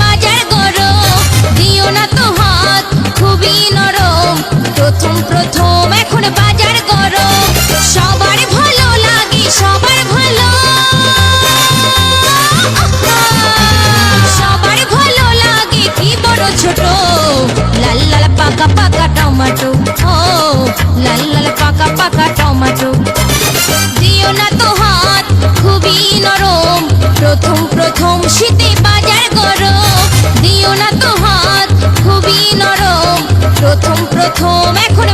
বাজার করো। দিও না তো হাত খুবই নরম। প্রথম প্রথম এখন বাজার প্রথম প্রথম এখন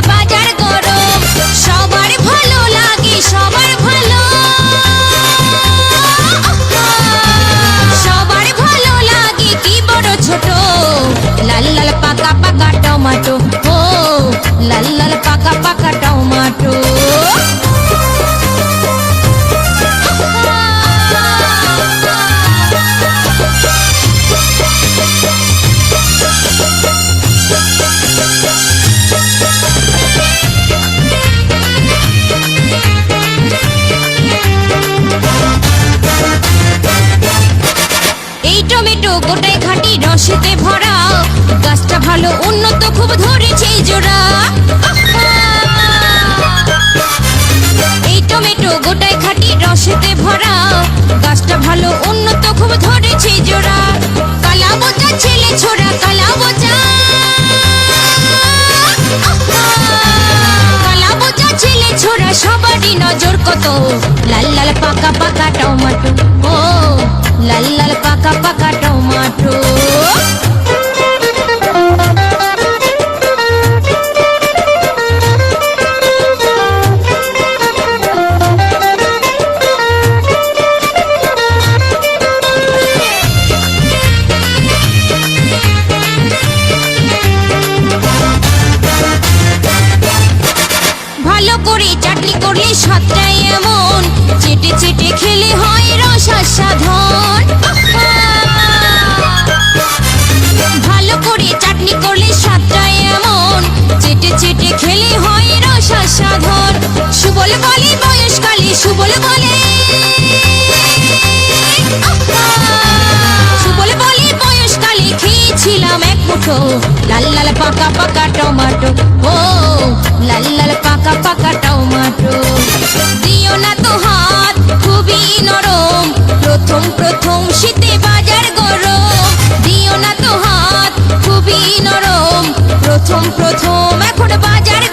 টমেটো গোটায় খাঁটি রসেতে ভরা। গাছটা ভালো উন্নত, খুব ধরেছে জোড়া! এই টমেটো গোটায় খাঁটি রসেতে ভরা। গাছটা ভালো উন্নত, খুব ধরেছে জোড়া। কালা ছেলে ছোড়া কালা বোঝা ছেলে ছোড়া, সবারই নজর কত। লাল লাল ভালো করে চাটনি করলে স্বাদটাই এমন। চেটে চেটে খেলে হয় রস সাধন ভালো করে চাটনি করলে স্বাদটাই এমন। চেটে চেটে খেলে হয় রস সাধন সুবল বলে বয়সকালে সুবল বলে সুবল বলে বয়সকালে খেয়েছিলাম এক মুঠো। লাল লাল পাকা পাকা টমাটো। না তো হাত, খুবই নরম। প্রথম প্রথম শীতে বাজার গরম। তো হাত, খুবই নরম। প্রথম প্রথম এখন বাজার